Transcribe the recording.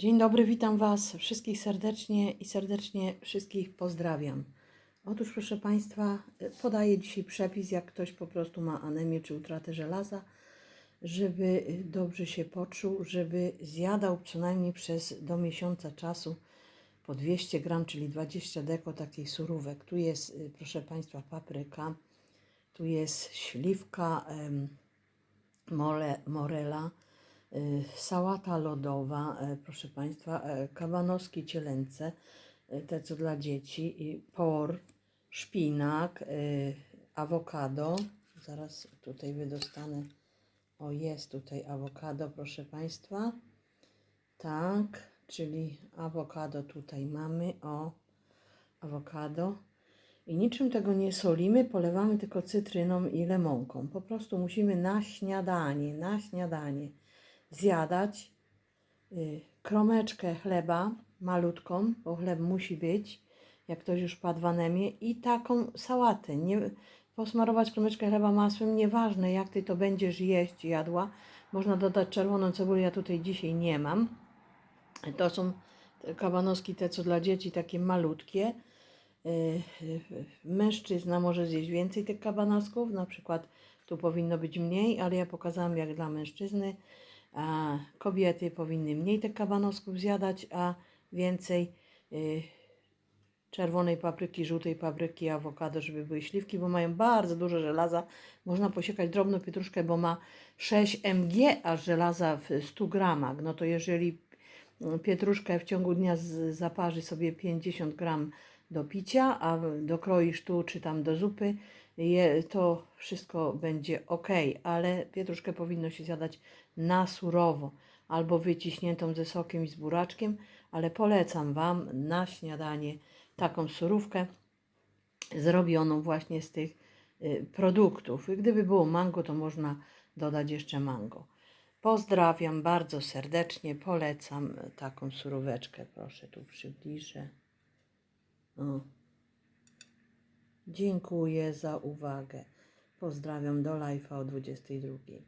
Dzień dobry, witam Was wszystkich serdecznie i serdecznie wszystkich pozdrawiam. Otóż, proszę Państwa, podaję dzisiaj przepis, jak ktoś po prostu ma anemię czy utratę żelaza, żeby dobrze się poczuł, żeby zjadał co najmniej przez do miesiąca czasu po 200 gram, czyli 20 deko takiej surówek. Tu jest, y, proszę Państwa, papryka, tu jest śliwka mole, morela, sałata lodowa, e, proszę Państwa, e, kabanowskie cielęce, te co dla dzieci, por, szpinak, awokado. Zaraz tutaj wydostanę. O, jest tutaj awokado, proszę Państwa. Tak, czyli awokado tutaj mamy. O, awokado. I niczym tego nie solimy, polewamy tylko cytryną i lemonką. Po prostu musimy na śniadanie, na śniadanie zjadać y, kromeczkę chleba malutką, bo chleb musi być, jak ktoś już padł w anemię, i taką sałatę. Nie, posmarować kromeczkę chleba masłem, nieważne jak ty to będziesz jeść, jadła. Można dodać czerwoną cebulę, ja tutaj dzisiaj nie mam. To są te kabanowski, te co dla dzieci, takie malutkie. Y, y, Mężczyzna może zjeść więcej tych kabanosków, na przykład tu powinno być mniej, ale ja pokazałam jak dla mężczyzny. A kobiety powinny mniej tych kabanosków zjadać, a więcej y, czerwonej papryki, żółtej papryki, awokado, żeby były śliwki, bo mają bardzo dużo żelaza. Można posiekać drobną pietruszkę, bo ma 6 mg aż żelaza w 100 gramach. No to jeżeli mm, pietruszkę w ciągu dnia zaparzy sobie 50 gram do picia, a dokroisz tu czy tam do zupy, je, to wszystko będzie ok, ale pietruszkę powinno się zjadać na surowo albo wyciśniętą ze sokiem i z buraczkiem, ale polecam Wam na śniadanie taką surówkę zrobioną właśnie z tych y, produktów. Gdyby było mango, to można dodać jeszcze mango. Pozdrawiam bardzo serdecznie, polecam taką suróweczkę. Proszę, tu przybliżę. Dziękuję za uwagę. Pozdrawiam do live'a o 22.